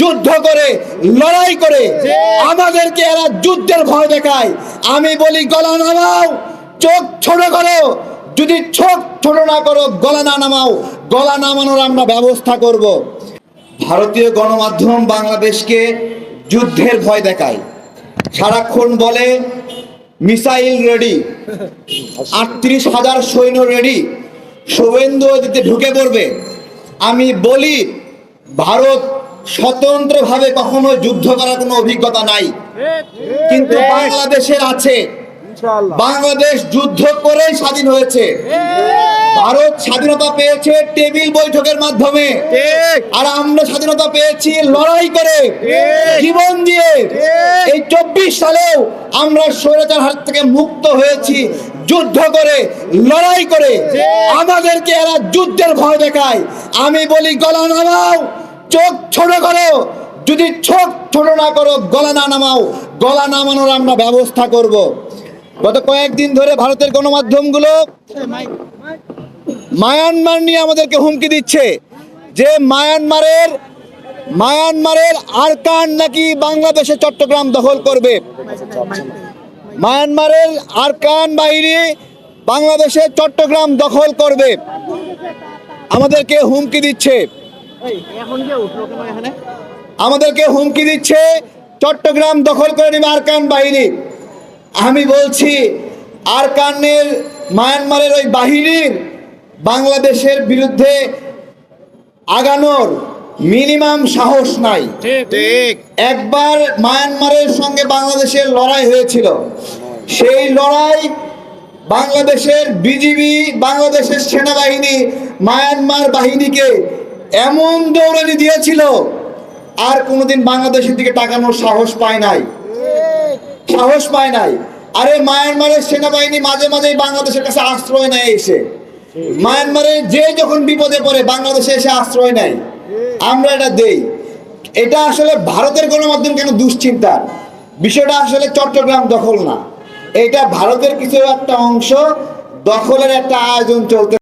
যুদ্ধ করে, লড়াই করে, আমাদেরকে এরা যুদ্ধের ভয় দেখায়। আমি বলি, গলা নামাও, চোখ ছোট করো। যদি চোখ ছোট না করো, গলা না নামাও। গলা নামানোর আমরা ব্যবস্থা করব। ভারতীয় গণমাধ্যম বাংলাদেশকে যুদ্ধের ভয় দেখায়। সারাক্ষণ বলে, মিসাইল রেডি, আটত্রিশ হাজার সৈন্য রেডি শুভেন্দু দিতে ঢুকে পড়বে। আমি বলি, ভারত স্বতন্ত্রভাবে কখনো যুদ্ধ করার কোনো অভিজ্ঞতা নাই। কিন্তু বাংলাদেশের আছে। বাংলাদেশ যুদ্ধ করেই স্বাধীন হয়েছে। ভারত স্বাধীনতা পেয়েছে টেবিল বৈঠকের মাধ্যমে। আর আমরা স্বাধীনতা পেয়েছি লড়াই করে। জীবন দিয়ে। এই চব্বিশ সালেও আমরা স্বৈরাচার হাত থেকে মুক্ত হয়েছি। যুদ্ধ করে লড়াই করে। আমাদেরকে এরা যুদ্ধের ভয় দেখায়। আমি বলি গলা নামাও। চোখ ছোট করো। যদি চোখ ছোট না করো, গলা না নামাও। গলা নামানোর আমরা ব্যবস্থা করব। গত কয়েকদিন ধরে ভারতের গণমাধ্যমগুলো মায়ানমার নিয়ে আমাদেরকে হুমকি দিচ্ছে যে মায়ানমারের মায়ানমারের আরকান নাকি বাংলাদেশে চট্টগ্রাম দখল করবে। মায়ানমারের আরকান বাহিনী বাংলাদেশে চট্টগ্রাম দখল করবে। আমাদেরকে হুমকি দিচ্ছে। আমাদেরকে হুমকি দিচ্ছে চট্টগ্রাম দখল করে নেবে আরকান বাহিনী। আমি বলছি আরকানের মায়ানমারের ওই বাহিনীর বাংলাদেশের বিরুদ্ধে আগানোর মিনিমাম সাহস নাই। একবার মায়ানমারের সঙ্গে বাংলাদেশের লড়াই হয়েছিল। সেই লড়াই বাংলাদেশের বিজিবি বাংলাদেশের সেনাবাহিনী মায়ানমার বাহিনীকে এমন দৌড়ানি দিয়েছিল, আর কোনোদিন বাংলাদেশের দিকে তাকানোর সাহস পায় নাই। সাহস পায় নাই। আরে মায়ানমারের সেনাবাহিনী মাঝে মাঝেই বাংলাদেশের কাছে আশ্রয় নেয় এসে। মায়ানমারে যে যখন বিপদে পড়ে, বাংলাদেশে এসে আশ্রয় নেয়। আমরা এটা দেই। এটা আসলে ভারতের গণমাধ্যম কেন দুশ্চিন্তার বিষয়টা আসলে চট্টগ্রাম দখল না। এটা ভারতের কিছু একটা অংশ দখলের একটা আয়োজন চলতে